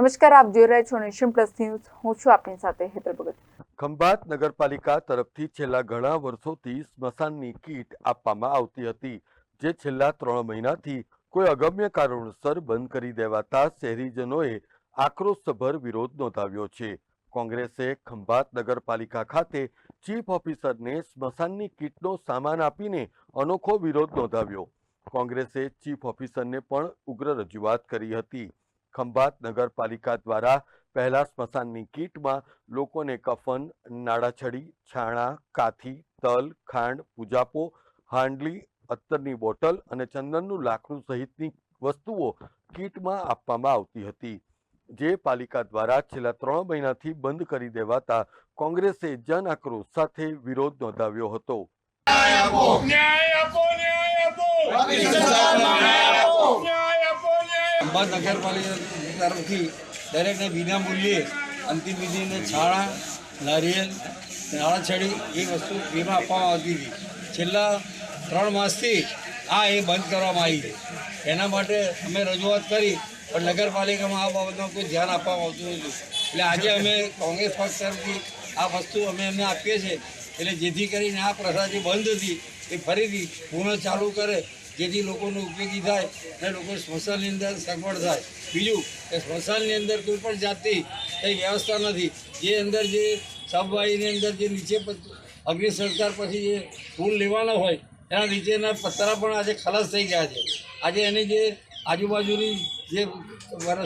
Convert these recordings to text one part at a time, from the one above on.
નમસ્કાર, આપ જોઈ રહ્યા છો નેશન પ્લસ ન્યૂઝ. હું છું આપની સાથે હેતર ભગત. ખંભાત નગરપાલિકા તરફથી છેલ્લા ઘણા વર્ષોથી સ્મશાનની કીટ આપવામાં આવતી હતી, જે છેલ્લા ત્રણ મહિનાથી કોઈ અગમ્ય કારણોસર બંધ કરી દેવાતા શહેરીજનોએ આક્રોશભર વિરોધ નોંધાવ્યો છે. કોંગ્રેસે ખંભાત નગરપાલિકા ખાતે ચીફ ઓફિસરને સ્મશાનની કીટનો સામાન આપીને અનોખો વિરોધ નોંધાવ્યો. કોંગ્રેસે ચીફ ઓફિસરને પણ ઉગ્ર રજૂઆત કરી હતી. ખંભાત નગરપાલિકા દ્વારા પહેલા સ્મશાનની કીટમાં લોકોને કફન નાડાછડી છાણા કાથી તલ ખાંડ પૂજાપો હાંડલી અત્તરની બોટલ અને ચંદનનું લાકડું સહિતની વસ્તુઓ કીટમાં આપવામાં આવતી હતી. જે પાલિકા દ્વારા છેલ્લા ત્રણ મહિનાથી બંધ કરી દેવાતા કોંગ્રેસે જન આક્રોશ સાથે વિરોધ નોંધાવ્યો હતો. ન્યાય આપો ન્યાય આપો! ન્યાય ખંભાત નગરપાલિકા તરફથી દરેકને વિના મૂલ્યે અંતિમ વિધિને છાણા, નારિયેલ નાળાછડી એ વસ્તુ ફ્રીમાં આપવામાં આવતી હતી. છેલ્લા ત્રણ માસથી આ એ બંધ કરવામાં આવી છે. એના માટે અમે રજૂઆત કરી, પણ નગરપાલિકામાં આ બાબતમાં કોઈ ધ્યાન આપવામાં આવતું નથી એટલે આજે અમે કોંગ્રેસ પક્ષ તરફથી આ વસ્તુ અમે એમને આપીએ છીએ. એટલે જેથી કરીને આ પ્રથા જે બંધ હતી, એ ફરીથી પુનઃ ચાલુ કરે જેથી લોકોને ઉપયોગી થાય અને લોકો સ્મશાનની અંદર સગવડ થાય. બીજું કે સ્મશાનની અંદર કોઈ પણ જાતની કંઈ વ્યવસ્થા નથી. જે અંદર જે સબવાહીની અંદર જે નીચે અગ્નિ સંસ્કાર પછી જે ફૂલ લેવાના હોય, એના નીચેના પતરા પણ આજે ખલાસ થઈ ગયા છે. આજે એની જે આજુબાજુની જે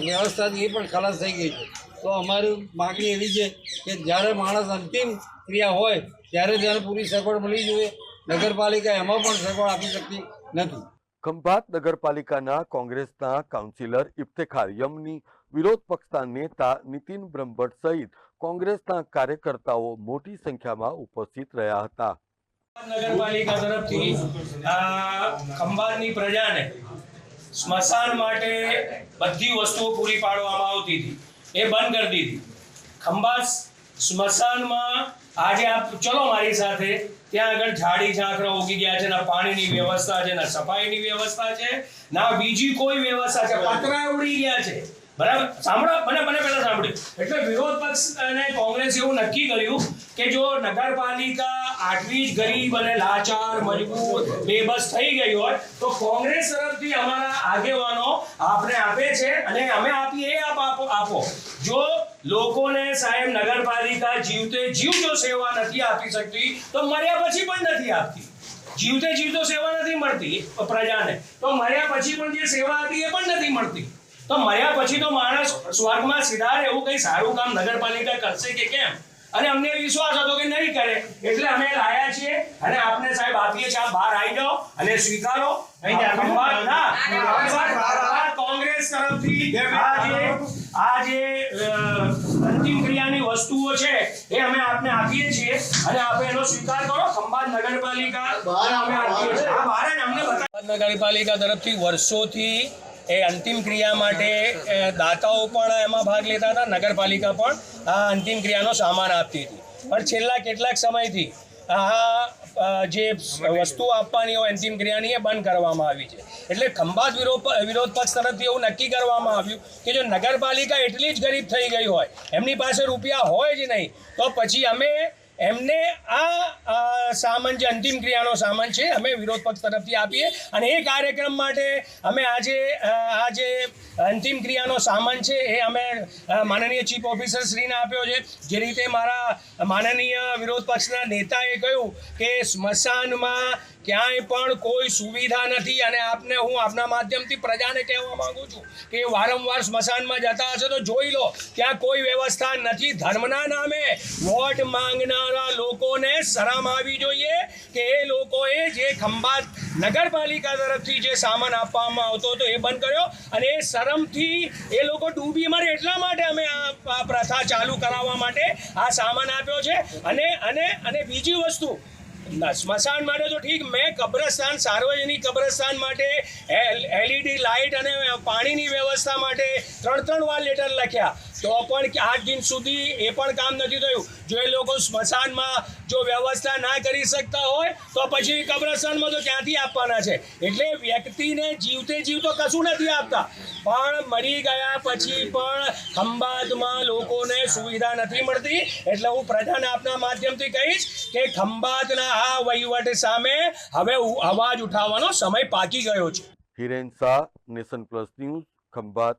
વ્યવસ્થા છે એ પણ ખલાસ થઈ ગઈ છે. તો અમારી માગણી એવી છે કે જ્યારે માણસ અંતિમ ક્રિયા હોય, ત્યારે તેને પૂરી સગવડ મળી જોઈએ. નગરપાલિકા એમાં પણ સગવડ આપી શકતી નથી. ખંભાત નગરપાલિકાના કોંગ્રેસના કાઉન્સિલર ઇફ્તેખાર યમની વિરોધ પક્ષના નેતા નીતિન બ્રહ્મભટ્ટ સહિત કોંગ્રેસના કાર્યકર્તાઓ મોટી સંખ્યામાં ઉપસ્થિત રહ્યા હતા. નગરપાલિકા તરફથી ખંભાતની પ્રજાને સ્મશાન માટે બધી વસ્તુઓ પૂરી પાડવામાં આવતી હતી. એ બંધ કરી દીધી. ખંભાત સ્મશાનમાં આજે આપ ચલો મારી સાથે. ત્યાં આગળ ઝાડી ઝાંખરા ઉગી ગયા છે, ના પાણીની વ્યવસ્થા છે, ના સફાઈની વ્યવસ્થા છે, ના બીજી કોઈ વ્યવસ્થા છે. પતરા ઉડી ગયા છે. બરાબર? સાંભળો, મને મને પહેલા સાંભળ્યું. એટલે વિરોધ પક્ષ અને કોંગ્રેસ એવું નક્કી કર્યું કે જો નગરપાલિકા આટલી જ ગરીબ અને લાચાર, મજબૂત, બેબસ થઈ ગઈ હોય, તો કોંગ્રેસ તરફથી અમારા આગેવાનો આપને આપે છે અને અમે આપીએ આપો આપો. જો લોકોને સાહેબ નગરપાલિકા જીવતે જીવ જો સેવા નથી આપી શકતી તો મર્યા પછી પણ નથી આપતી. જીવતે જીવતો સેવા નથી મળતી પ્રજાને. તો મર્યા પછી પણ જે સેવા હતી એ પણ નથી મળતી. તો મર્યા પછી તો માણસ સ્વર્ગમાં સીધા એવું કંઈ સારું કામ નગરપાલિકા કરશે કે કેમ? અને અમને વિશ્વાસ હતો કે નહીં કરે એટલે અમે લાયા છીએ અને આપને સાહેબ આપીએ છીએ આપ બહાર આવી જાઓ અને સ્વીકારો. ખંભાત કોંગ્રેસ તરફથી આજે જે આ જે અ, અંતિમ ક્રિયાની વસ્તુઓ છે એ અમે આપને આપીએ છીએ અને આપે એનો સ્વીકાર કરો. ખંભાત નગરપાલિકા અમે આપીએ છીએ. આ બહાર અમને બતાવો. નગરપાલિકા તરફથી વર્ષોથી એ અંતિમ ક્રિયા માટે દાતાઓ પણ એમાં ભાગ લેતા હતા નગરપાલિકા પણ આ અંતિમ ક્રિયાનો સામાન આપતી હતી. પણ છેલ્લા કેટલાક સમયથી આ જે વસ્તુ આપવાની હોય, અંતિમ ક્રિયાની, એ બંધ કરવામાં આવી છે. એટલે ખંભાત વિરોધ વિરોધ પક્ષ તરફથી એવું નક્કી કરવામાં આવ્યું કે જો નગરપાલિકા એટલી જ ગરીબ થઈ ગઈ હોય, એમની પાસે રૂપિયા હોય જ નહીં, તો પછી અમે એમને આ સામાન જે અંતિમ ક્રિયાનો સામાન છે, અમે વિરોધ પક્ષ તરફથી આપીએ અને એ કાર્યક્રમ માટે અમે આજે આ જે અંતિમ ક્રિયાનો સામાન છે, એ અમે માનનીય ચીફ ઓફિસર શ્રીને આપ્યો છે. જે રીતે મારા માનનીય વિરોધ પક્ષના નેતાએ કહ્યું કે સ્મશાનમાં ક્યાંય પણ કોઈ સુવિધા નથી અને આપને હું આપના માધ્યમથી પ્રજાને કહેવા માંગુ છું કે વારંવાર સ્મશાનમાં જતા હશે તો જોઈ લો, ત્યાં કોઈ વ્યવસ્થા નથી. ધર્મના નામે વોટ માંગનારા લોકોને શરમ આવી જોઈએ કે એ લોકોએ જે ખંભાત નગરપાલિકા તરફથી જે સામાન આપવામાં આવતો હતો એ બંધ કર્યો અને એ શરમથી એ લોકો ડૂબી મરે એટલા માટે અમે આ પ્રથા ચાલુ કરાવવા માટે આ સામાન આપ્યો છે. અને અને અને બીજી વસ્તુ સ્મશાન માટે તો ઠીક, મેં કબ્રસ્તાન, સાર્વજનિક કબ્રસ્તાન માટે એલઈડી લાઇટ અને પાણીની વ્યવસ્થા માટે ત્રણ ત્રણ વાર લેટર લખ્યા. તો પણ આઠ દિન સુધી એ પણ કામ નથી થયું. જો એ લોકો સ્મશાનમાં જો વ્યવસ્થા ના કરી શકતા હોય, તો પછી કબ્રસ્તાનમાં તો ક્યાંથી આપવાના છે? એટલે વ્યક્તિને જીવતે જીવતો કશું નથી આપતા. પણ મરી ગયા પછી પણ ખંભાતમાં લોકોને સુવિધા નથી મળતી. એટલે હું પ્રધાન આપના માધ્યમથી કહીશ કે ખંભાતના આ વહીવટ સામે હવે અવાજ ઉઠાવવાનો સમય પાકી ગયો છે. Hiren Shah nation plus news, Khambhat.